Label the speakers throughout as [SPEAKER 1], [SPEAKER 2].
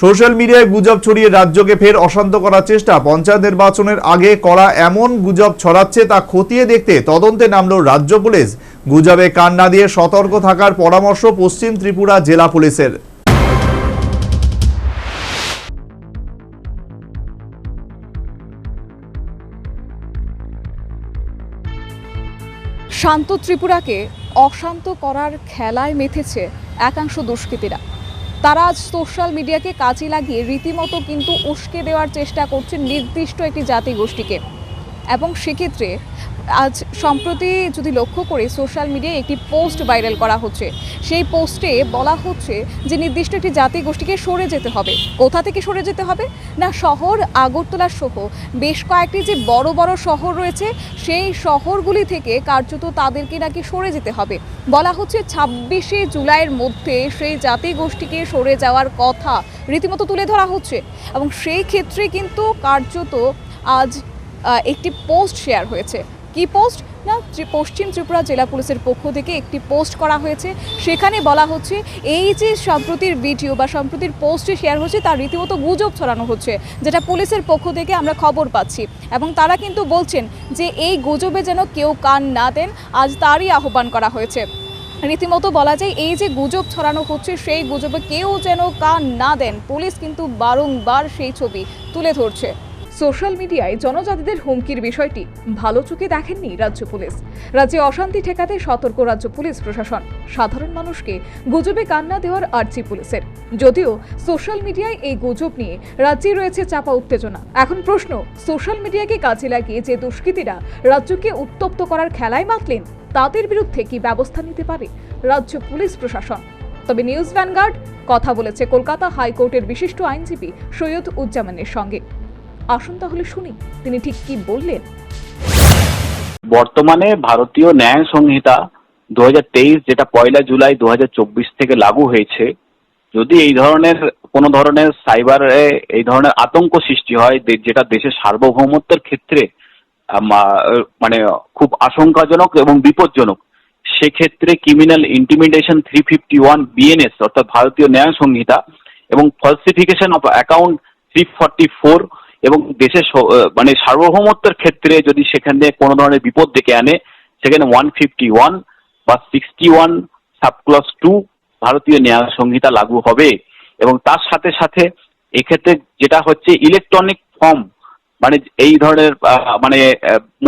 [SPEAKER 1] Social মিডিয়ায় গুজব ছড়িয়ে রাজ্যকে ফের অশান্ত করার চেষ্টা। পঞ্চায়েত নির্বাচনের আগে করা এমন গুজব ছড়াচ্ছে তা খতিয়ে দেখতে তদন্তে নামল রাজ্য পুলিশ। গুজবে কান না দিয়ে সতর্ক থাকার পরামর্শ পশ্চিম ত্রিপুরা জেলা পুলিশের।
[SPEAKER 2] শান্ত ত্রিপুরাকে অশান্ত করার খেলায় মেতেছে একাংশ দুষ্কৃতীরা। তারা আজ সোশ্যাল মিডিয়াকে কাজে লাগিয়ে রীতিমতো কিন্তু উস্কে দেওয়ার চেষ্টা করছেন নির্দিষ্ট একটি জাতিগোষ্ঠীকে। এবং সেক্ষেত্রে আজ সম্প্রতি যদি লক্ষ্য করে সোশ্যাল মিডিয়ায় একটি পোস্ট ভাইরাল করা হচ্ছে। সেই পোস্টে বলা হচ্ছে যে, নির্দিষ্ট একটি জাতি গোষ্ঠীকে সরে যেতে হবে। কোথা থেকে সরে যেতে হবে? না, শহর আগরতলা সহ। বেশ কয়েকটি যে বড় বড় শহর রয়েছে, সেই শহরগুলি থেকে কার্যত তাদেরকে নাকি সরে যেতে হবে। বলা হচ্ছে ছাব্বিশে জুলাইয়ের মধ্যে সেই জাতি গোষ্ঠীকে সরে যাওয়ার কথা রীতিমতো তুলে ধরা হচ্ছে। এবং সেই ক্ষেত্রে কিন্তু কার্যত আজ একটি পোস্ট শেয়ার হয়েছে। কি পোস্ট? না পশ্চিম ত্রিপুরা জেলা পুলিশের পক্ষ থেকে একটি পোস্ট করা হয়েছে। সেখানে বলা হচ্ছে, এই যে সম্প্রতির ভিডিও বা সম্প্রতির পোস্টটি শেয়ার হচ্ছে, তার রীতিমতো গুজব ছড়ানো হচ্ছে, যেটা পুলিশের পক্ষ থেকে আমরা খবর পাচ্ছি। এবং তারা কিন্তু বলছেন যে, এই গুজবে যেন কেউ কান না দেন, আজ তারই আহ্বান করা হয়েছে। রীতিমতো বলা যায়, এই যে গুজব ছড়ানো হচ্ছে, সেই গুজবে কেউ যেন কান না দেন, পুলিশ কিন্তু বারংবার সেই ছবি তুলে ধরছে। সোশ্যাল মিডিয়ায় জনজাতিদের হুমকির বিষয়টি ভালো চোখে দেখেননি রাজ্য পুলিশ। রাজ্যে অশান্তি ঠেকাতে সতর্ক রাজ্য পুলিশ প্রশাসন। সাধারণ মানুষকে গুজবে কান্না দেওয়ার আর্জি পুলিশের। যদিও সোশ্যাল মিডিয়ায় এই গুজব নিয়ে রাজ্যে রয়েছে চাপা উত্তেজনা। এখন প্রশ্ন, সোশ্যাল মিডিয়াকে কাজে লাগিয়ে যে দুষ্কৃতীরা রাজ্যকে উত্তপ্ত করার খেলায় মাতলেন, তাদের বিরুদ্ধে কি ব্যবস্থা নিতে পারে রাজ্য পুলিশ প্রশাসন? তবে নিউজ ভ্যানগার্ড, কথা বলেছে কলকাতা হাইকোর্টের বিশিষ্ট আইনজীবী সৈয়দ উজ্জামানের সঙ্গে। আসুন তাহলে শুনি, তিনি ঠিক কি বললেন?
[SPEAKER 3] বর্তমানে ভারতীয় ন্যায় সংহিতা দু হাজার তেইশ, যেটা পয়লা জুলাই দুহাজার চব্বিশ থেকে লাগু হয়েছে, যদি এই ধরনের, কোনো ধরনের সাইবারে এই ধরনের আতঙ্ক সৃষ্টি হয় যেটা দেশের সার্বভৌমত্বের ক্ষেত্রে মানে খুব আশঙ্কাজনক এবং বিপজ্জনক, সেক্ষেত্রে criminal intimidation three fifty one BNS অর্থাৎ ভারতীয় ন্যায় সংহিতা, এবং falsification of account three forty four এবং দেশের মানে সার্বভৌমত্বের ক্ষেত্রে যদি সেখানে কোনো ধরনের বিপদ ডেকে আনে, সেখানে ওয়ান ফিফটি ওয়ান বা sixty one subclause two Bharatiya Nyaya Sanhita লাগু হবে। এবং তার সাথে সাথে এক্ষেত্রে যেটা হচ্ছে ইলেকট্রনিক ফর্ম মানে এই ধরনের মানে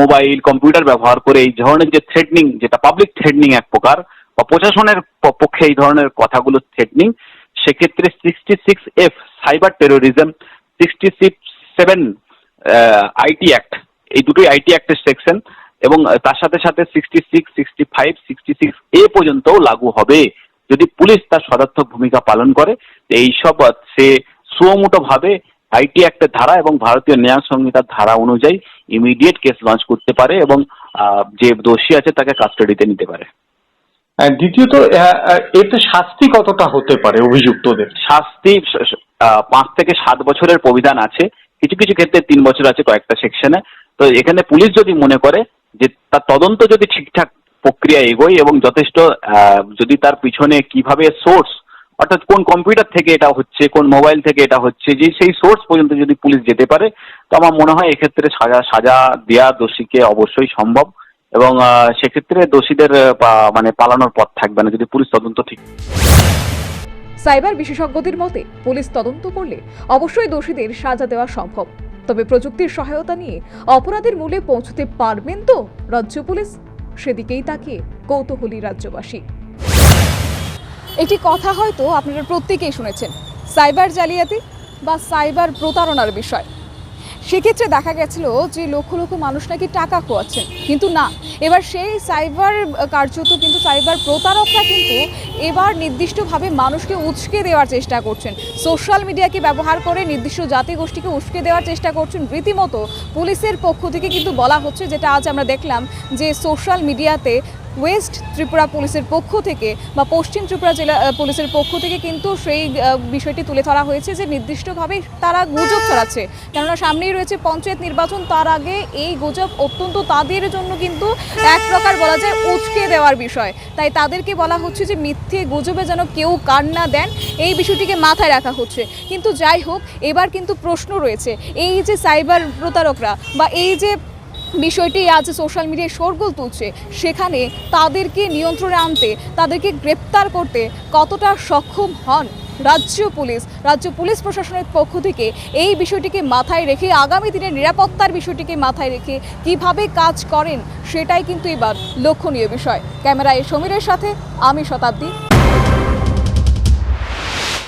[SPEAKER 3] মোবাইল কম্পিউটার ব্যবহার করে এই ধরনের যে থ্রেডনিং যেটা পাবলিক থ্রেডনিং এক প্রকার, বা প্রশাসনের পক্ষে এই ধরনের কথাগুলো থ্রেডনিং সেক্ষেত্রে sixty six F cyber terrorism sixty six seven IT act এই দুটোই আইটি অ্যাক্টের সেকশন এবং তার সাথে সাথে sixty six sixty five sixty six A পর্যন্তও লাগু হবে। যদি পুলিশ তার সদার্থক ভূমিকা পালন করে এইসব আহ, সে সুমোটোভাবে আইটি অ্যাক্টের ধারা এবং ভারতীয় ন্যায় সংহিতার ধারা অনুযায়ী ইমিডিয়েট কেস লঞ্চ করতে পারে এবং যে দোষী আছে তাকে কাস্টাডিতে নিতে পারে।
[SPEAKER 4] দ্বিতীয়ত আহ, আহ, এতে শাস্তি কতটা হতে পারে অভিযুক্তদের?
[SPEAKER 3] শাস্তি পাঁচ থেকে সাত বছরের প্রবিধান আছে। কিছু কিছু ক্ষেত্রে তিন বছর আছে কয়েকটা সেকশনে। তো এখানে পুলিশ যদি মনে করে যে তার তদন্ত যদি ঠিকঠাক প্রক্রিয়া এগোয় এবং যথেষ্ট যদি তার পিছনে কীভাবে সোর্স অর্থাৎ কোন কম্পিউটার থেকে এটা হচ্ছে, কোন মোবাইল থেকে এটা হচ্ছে, যে সেই সোর্স পর্যন্ত যদি পুলিশ যেতে পারে, তো আমার মনে হয় এক্ষেত্রে সাজা সাজা দেয়া দোষীকে অবশ্যই সম্ভব এবং সেক্ষেত্রে দোষীদের মানে পালানোর পথ থাকবে না যদি পুলিশ তদন্ত ঠিক
[SPEAKER 2] সাইবার বিশেষজ্ঞদের মতে, পুলিশ তদন্ত করলে অবশ্যই দোষীদের সাজা দেওয়া সম্ভব। তবে প্রযুক্তির সহায়তা নিয়ে অপরাধের মূলে পৌঁছতে পারবেন তো রাজ্য পুলিশ? সেদিকেই তাকিয়ে কৌতূহলী রাজ্যবাসী। একটি কথা হয়তো আপনারা প্রত্যেকেই শুনেছেন, সাইবার জালিয়াতি বা সাইবার প্রতারণার বিষয়। সেক্ষেত্রে দেখা গেছিল যে লক্ষ লক্ষ মানুষ নাকি টাকা খোয়াচ্ছেন, কিন্তু না। এবার সেই সাইবার কার্যত কিন্তু সাইবার প্রতারকরা কিন্তু এবার নির্দিষ্টভাবে মানুষকে উস্কে দেওয়ার চেষ্টা করছেন। সোশ্যাল মিডিয়াকে ব্যবহার করে নির্দিষ্ট জাতিগোষ্ঠীকে উস্কে দেওয়ার চেষ্টা করছেন। রীতিমতো পুলিশের পক্ষ থেকে কিন্তু বলা হচ্ছে, যেটা আজ আমরা দেখলাম যে সোশ্যাল মিডিয়াতে ওয়েস্ট ত্রিপুরা পুলিশের পক্ষ থেকে বা পশ্চিম ত্রিপুরা জেলা পুলিশের পক্ষ থেকে কিন্তু সেই বিষয়টি তুলে ধরা হয়েছে যে নির্দিষ্টভাবে তারা গুজব ছড়াচ্ছে। কেননা সামনেই রয়েছে পঞ্চায়েত নির্বাচন, তার আগে এই গুজব অত্যন্ত তাদের জন্য কিন্তু এক প্রকার বলা যায় উচকে দেওয়ার বিষয়। তাই তাদেরকে বলা হচ্ছে যে মিথ্যে গুজবে যেন কেউ কান না দেন, এই বিষয়টিকে মাথায় রাখা হচ্ছে। কিন্তু যাই হোক, এবার কিন্তু প্রশ্ন রয়েছে। এই যে সাইবার প্রতারকরা বা এই যে বিষয়টি আজ সোশ্যাল মিডিয়ায় শোরগোল তুলছে, সেখানে তাদেরকে নিয়ন্ত্রণে আনতে, তাদেরকে গ্রেপ্তার করতে কতটা সক্ষম হন? রাজ্য পুলিশ রাজ্য পুলিশ প্রশাসনের পক্ষ থেকে এই বিষয়টিকে মাথায় রেখে, আগামী দিনের নিরাপত্তার বিষয়টিকে মাথায় রেখে কীভাবে কাজ করেন, সেটাই কিন্তু এবার লক্ষণীয় বিষয়। ক্যামেরায় সমীরের সাথে আমি শতাব্দী।